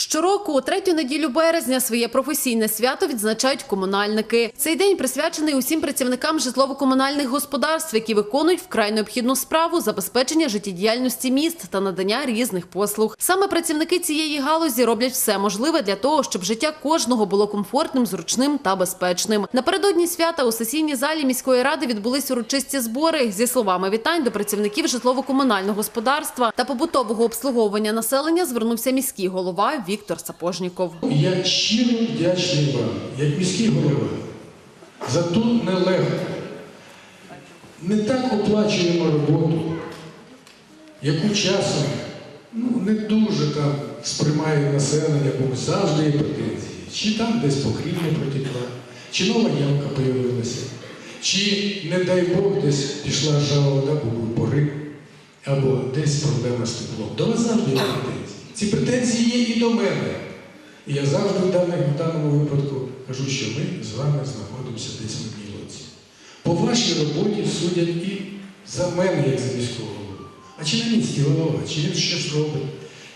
Щороку, у третю неділю березня, своє професійне свято відзначають комунальники. Цей день присвячений усім працівникам житлово-комунальних господарств, які виконують вкрай необхідну справу забезпечення життєдіяльності міст та надання різних послуг. Саме працівники цієї галузі роблять все можливе для того, щоб життя кожного було комфортним, зручним та безпечним. Напередодні свята у сесійній залі міської ради відбулись урочисті збори зі словами вітань до працівників житлово-комунального господарства та побутового обслуговування населення звернувся міський голова Віктор Сапожніков. Я щиро вдячний вам, як міський голова, за ту нелегку. Не так оплачуємо роботу, яку часом ну, не дуже там сприймає населення, бо завжди є претензії. Чи там десь покрівля протекла, чи нова ямка появилася, чи, не дай Бог, десь пішла вода, бо був порив, або десь проблема з теплом. До вас завжди є претензії. Ці претензії є і до мене. І я завжди в даному, в даному випадку кажу, що ми з вами знаходимося десь в одній лодці. По вашій роботі судять і за мене, як за міського голову. А чи на місці голова, чи він щось робить,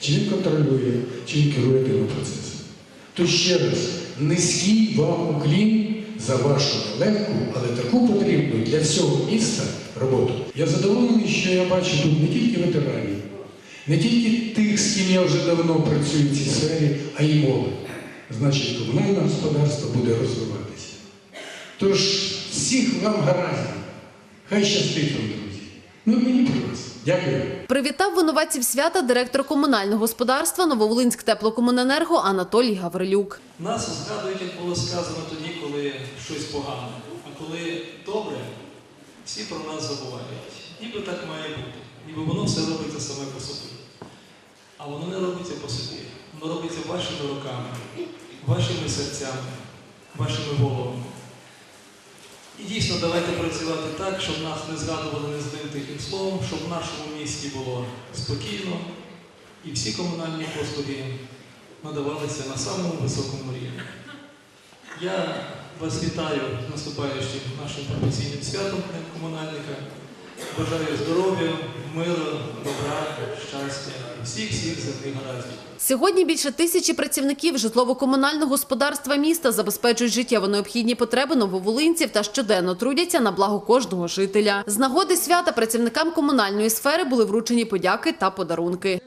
чи він контролює, чи він керує тими процесами. То ще раз, низький вам уклін за вашу нелегку, але таку потрібну для всього міста роботу. Я задоволений, що я бачу тут не тільки ветеранів, не тільки тих, з ким я вже давно працюю в цій сфері, а й молодь. Значить, комунальне господарство буде розвиватися. Тож всіх вам гараздів. Хай щастить вам, друзі. Ну, мені про вас. Дякую. Привітав винуватців свята директор комунального господарства Нововолинськ теплокомуненерго Анатолій Гаврилюк. Нас згадують, як було сказано тоді, коли щось погано. А коли добре, всі про нас забувають. Ніби так має бути. Ніби воно все робиться саме по собі. А воно не робиться по собі. Воно робиться вашими руками, вашими серцями, вашими головами. І дійсно давайте працювати так, щоб нас не згадували не тихим словом, щоб в нашому місті було спокійно і всі комунальні послуги надавалися на самому високому рівні. Я вас вітаю з наступаючим нашим професійним святом Днем комунальника. Бажаю здоров'я, миру, добра, щастя, земних гараздів. Сьогодні більше тисячі працівників житлово-комунального господарства міста забезпечують життєво необхідні потреби нововолинців та щоденно трудяться на благо кожного жителя. З нагоди свята працівникам комунальної сфери були вручені подяки та подарунки.